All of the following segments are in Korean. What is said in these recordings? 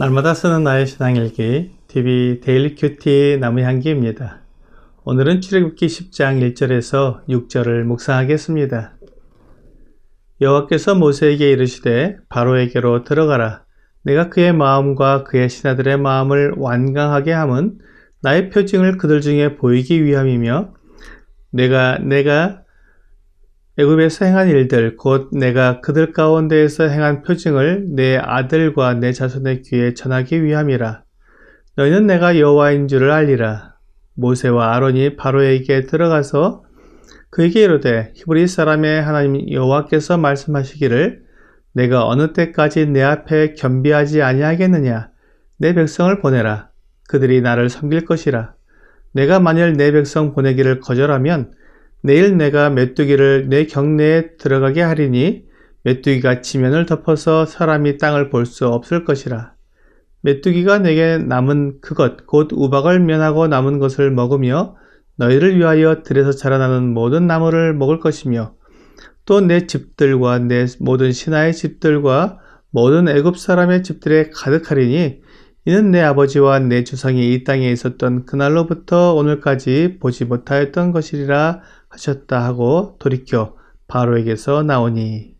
날마다 쓰는 나의 신앙일기 TV 데일리 큐티 나무향기입니다. 오늘은 출애굽기 10장 1절에서 6절을 묵상하겠습니다. 여호와께서 모세에게 이르시되 바로에게로 들어가라. 내가 그의 마음과 그의 신하들의 마음을 완강하게 함은 나의 표징을 그들 중에 보이기 위함이며 내가 내가 애굽에서 행한 일들 곧 내가 그들 가운데에서 행한 표징을 내 아들과 내 자손의 귀에 전하기 위함이라. 너희는 내가 여호와인 줄을 알리라. 모세와 아론이 바로에게 들어가서 그에게 이르되 히브리 사람의 하나님 여호와께서 말씀하시기를 내가 어느 때까지 내 앞에 겸비하지 아니하겠느냐? 내 백성을 보내라. 그들이 나를 섬길 것이라. 내가 만일 내 백성 보내기를 거절하면 내일 내가 메뚜기를 내 경내에 들어가게 하리니 메뚜기가 지면을 덮어서 사람이 땅을 볼 수 없을 것이라. 메뚜기가 내게 남은 그것 곧 우박을 면하고 남은 것을 먹으며 너희를 위하여 들에서 자라나는 모든 나무를 먹을 것이며 또 내 집들과 내 모든 신하의 집들과 모든 애굽 사람의 집들에 가득하리니 이는 내 아버지와 내 주상이 이 땅에 있었던 그날로부터 오늘까지 보지 못하였던 것이리라 하셨다 하고 돌이켜 바로에게서 나오니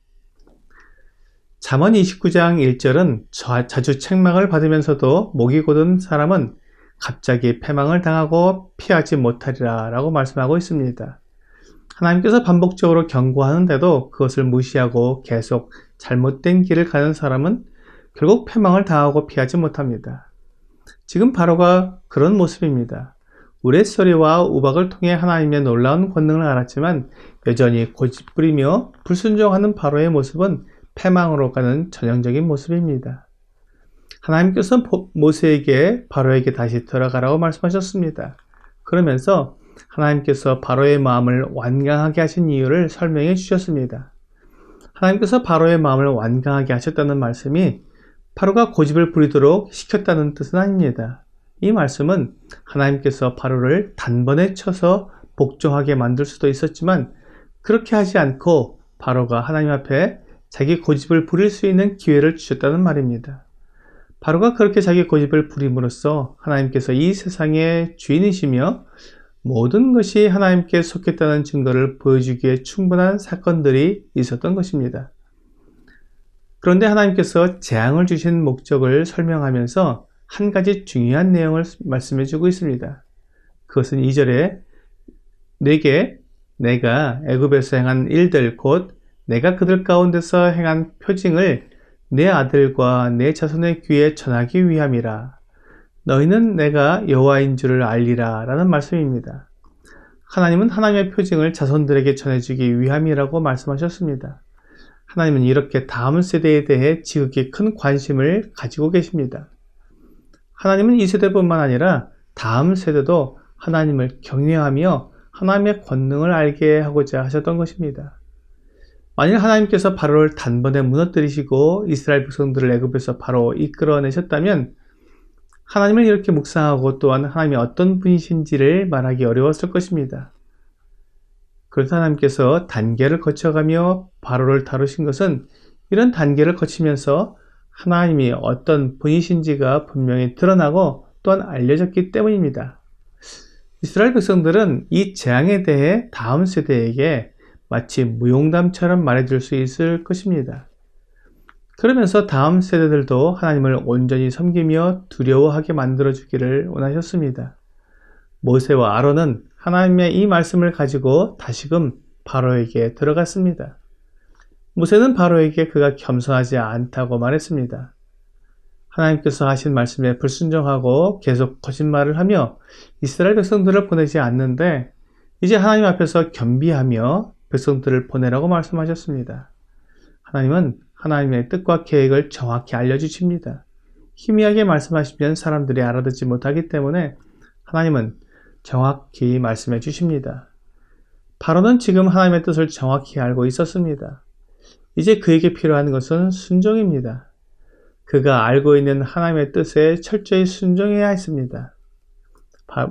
잠언 29장 1절은 자주 책망을 받으면서도 목이 곧은 사람은 갑자기 패망을 당하고 피하지 못하리라 라고 말씀하고 있습니다. 하나님께서 반복적으로 경고하는데도 그것을 무시하고 계속 잘못된 길을 가는 사람은 결국 패망을 당하고 피하지 못합니다. 지금 바로가 그런 모습입니다. 우레소리와 우박을 통해 하나님의 놀라운 권능을 알았지만 여전히 고집부리며 불순종하는 바로의 모습은 패망으로 가는 전형적인 모습입니다. 하나님께서 모세에게 바로에게 다시 들어가라고 말씀하셨습니다. 그러면서 하나님께서 바로의 마음을 완강하게 하신 이유를 설명해 주셨습니다. 하나님께서 바로의 마음을 완강하게 하셨다는 말씀이 바로가 고집을 부리도록 시켰다는 뜻은 아닙니다. 이 말씀은 하나님께서 바로를 단번에 쳐서 복종하게 만들 수도 있었지만 그렇게 하지 않고 바로가 하나님 앞에 자기 고집을 부릴 수 있는 기회를 주셨다는 말입니다. 바로가 그렇게 자기 고집을 부림으로써 하나님께서 이 세상의 주인이시며 모든 것이 하나님께 속했다는 증거를 보여주기에 충분한 사건들이 있었던 것입니다. 그런데 하나님께서 재앙을 주신 목적을 설명하면서 한 가지 중요한 내용을 말씀해 주고 있습니다. 그것은 2절에 내게 내가 애굽에서 행한 일들 곧 내가 그들 가운데서 행한 표징을 내 아들과 내 자손의 귀에 전하기 위함이라. 너희는 내가 여호와인 줄을 알리라 라는 말씀입니다. 하나님은 하나님의 표징을 자손들에게 전해주기 위함이라고 말씀하셨습니다. 하나님은 이렇게 다음 세대에 대해 지극히 큰 관심을 가지고 계십니다. 하나님은 이 세대뿐만 아니라 다음 세대도 하나님을 경외하며 하나님의 권능을 알게 하고자 하셨던 것입니다. 만일 하나님께서 바로를 단번에 무너뜨리시고 이스라엘 백성들을 애굽에서 바로 이끌어내셨다면 하나님을 이렇게 묵상하고 또한 하나님이 어떤 분이신지를 말하기 어려웠을 것입니다. 그래서 하나님께서 단계를 거쳐가며 바로를 다루신 것은 이런 단계를 거치면서 하나님이 어떤 분이신지가 분명히 드러나고 또한 알려졌기 때문입니다. 이스라엘 백성들은 이 재앙에 대해 다음 세대에게 마치 무용담처럼 말해줄 수 있을 것입니다. 그러면서 다음 세대들도 하나님을 온전히 섬기며 두려워하게 만들어주기를 원하셨습니다. 모세와 아론은 하나님의 이 말씀을 가지고 다시금 바로에게 들어갔습니다. 모세는 바로에게 그가 겸손하지 않다고 말했습니다. 하나님께서 하신 말씀에 불순종하고 계속 거짓말을 하며 이스라엘 백성들을 보내지 않는데 이제 하나님 앞에서 겸비하며 백성들을 보내라고 말씀하셨습니다. 하나님은 하나님의 뜻과 계획을 정확히 알려주십니다. 희미하게 말씀하시면 사람들이 알아듣지 못하기 때문에 하나님은 정확히 말씀해 주십니다. 바로는 지금 하나님의 뜻을 정확히 알고 있었습니다. 이제 그에게 필요한 것은 순종입니다. 그가 알고 있는 하나님의 뜻에 철저히 순종해야 했습니다.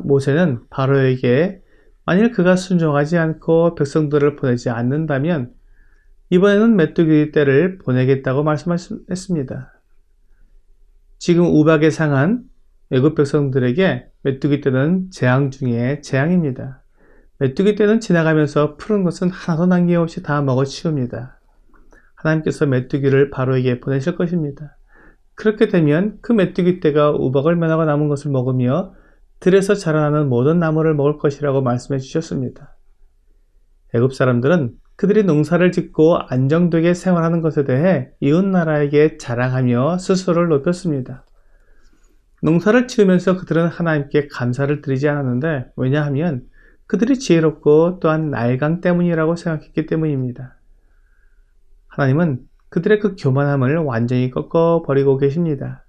모세는 바로에게 만일 그가 순종하지 않고 백성들을 보내지 않는다면 이번에는 메뚜기 떼를 보내겠다고 말씀했습니다. 지금 우박에 상한 애굽 백성들에게 메뚜기 떼는 재앙 중에 재앙입니다. 메뚜기 떼는 지나가면서 푸른 것은 하나도 남김없이 다 먹어치웁니다. 하나님께서 메뚜기를 바로에게 보내실 것입니다. 그렇게 되면 그 메뚜기 떼가 우박을 면하고 남은 것을 먹으며 들에서 자라나는 모든 나무를 먹을 것이라고 말씀해 주셨습니다. 애굽 사람들은 그들이 농사를 짓고 안정되게 생활하는 것에 대해 이웃 나라에게 자랑하며 스스로를 높였습니다. 농사를 지으면서 그들은 하나님께 감사를 드리지 않았는데 왜냐하면 그들이 지혜롭고 또한 날강 때문이라고 생각했기 때문입니다. 하나님은 그들의 그 교만함을 완전히 꺾어버리고 계십니다.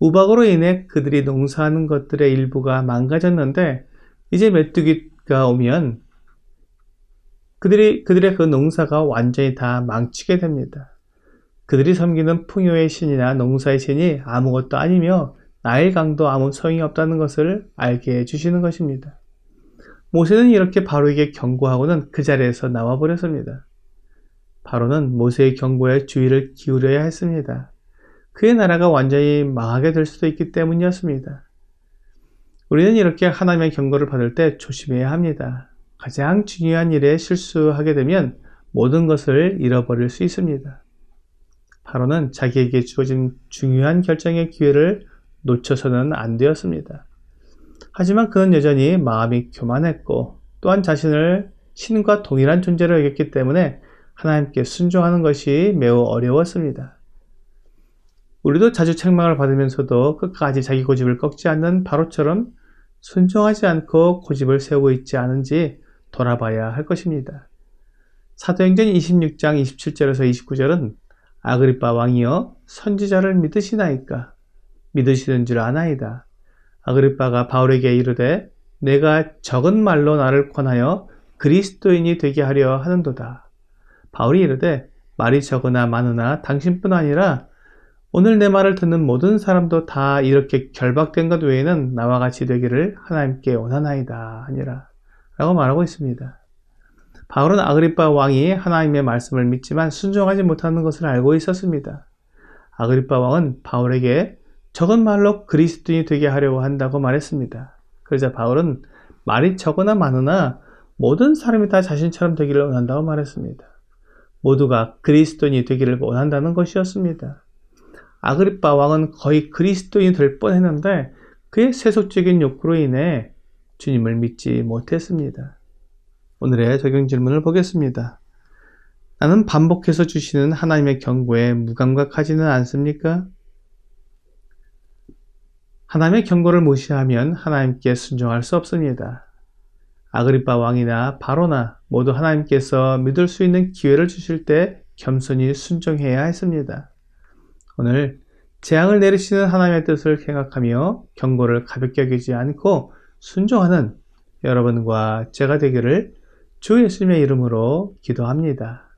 우박으로 인해 그들이 농사하는 것들의 일부가 망가졌는데 이제 메뚜기가 오면 그들이 그들의 그 농사가 완전히 다 망치게 됩니다. 그들이 섬기는 풍요의 신이나 농사의 신이 아무것도 아니며 나일강도 아무 소용이 없다는 것을 알게 해주시는 것입니다. 모세는 이렇게 바로에게 경고하고는 그 자리에서 나와 버렸습니다. 바로는 모세의 경고에 주의를 기울여야 했습니다. 그의 나라가 완전히 망하게 될 수도 있기 때문이었습니다. 우리는 이렇게 하나님의 경고를 받을 때 조심해야 합니다. 가장 중요한 일에 실수하게 되면 모든 것을 잃어버릴 수 있습니다. 바로는 자기에게 주어진 중요한 결정의 기회를 놓쳐서는 안 되었습니다. 하지만 그는 여전히 마음이 교만했고 또한 자신을 신과 동일한 존재로 여겼기 때문에 하나님께 순종하는 것이 매우 어려웠습니다. 우리도 자주 책망을 받으면서도 끝까지 자기 고집을 꺾지 않는 바로처럼 순종하지 않고 고집을 세우고 있지 않은지 돌아봐야 할 것입니다. 사도행전 26장 27절에서 29절은 아그리빠 왕이여 선지자를 믿으시나이까 믿으시는 줄 아나이다. 아그리빠가 바울에게 이르되 내가 적은 말로 나를 권하여 그리스도인이 되게 하려 하는도다. 바울이 이르되 말이 적으나 많으나 당신뿐 아니라 오늘 내 말을 듣는 모든 사람도 다 이렇게 결박된 것 외에는 나와 같이 되기를 하나님께 원하나이다 하니라 라고 말하고 있습니다. 바울은 아그리빠 왕이 하나님의 말씀을 믿지만 순종하지 못하는 것을 알고 있었습니다. 아그리빠 왕은 바울에게 적은 말로 그리스도인이 되게 하려고 한다고 말했습니다. 그러자 바울은 말이 적으나 많으나 모든 사람이 다 자신처럼 되기를 원한다고 말했습니다. 모두가 그리스도인이 되기를 원한다는 것이었습니다. 아그리빠 왕은 거의 그리스도인이 될 뻔했는데 그의 세속적인 욕구로 인해 주님을 믿지 못했습니다. 오늘의 적용 질문을 보겠습니다. 나는 반복해서 주시는 하나님의 경고에 무감각하지는 않습니까? 하나님의 경고를 무시하면 하나님께 순종할 수 없습니다. 아그리빠 왕이나 바로나 모두 하나님께서 믿을 수 있는 기회를 주실 때 겸손히 순종해야 했습니다. 오늘 재앙을 내리시는 하나님의 뜻을 생각하며 경고를 가볍게 여기지 않고 순종하는 여러분과 제가 되기를 주 예수님의 이름으로 기도합니다.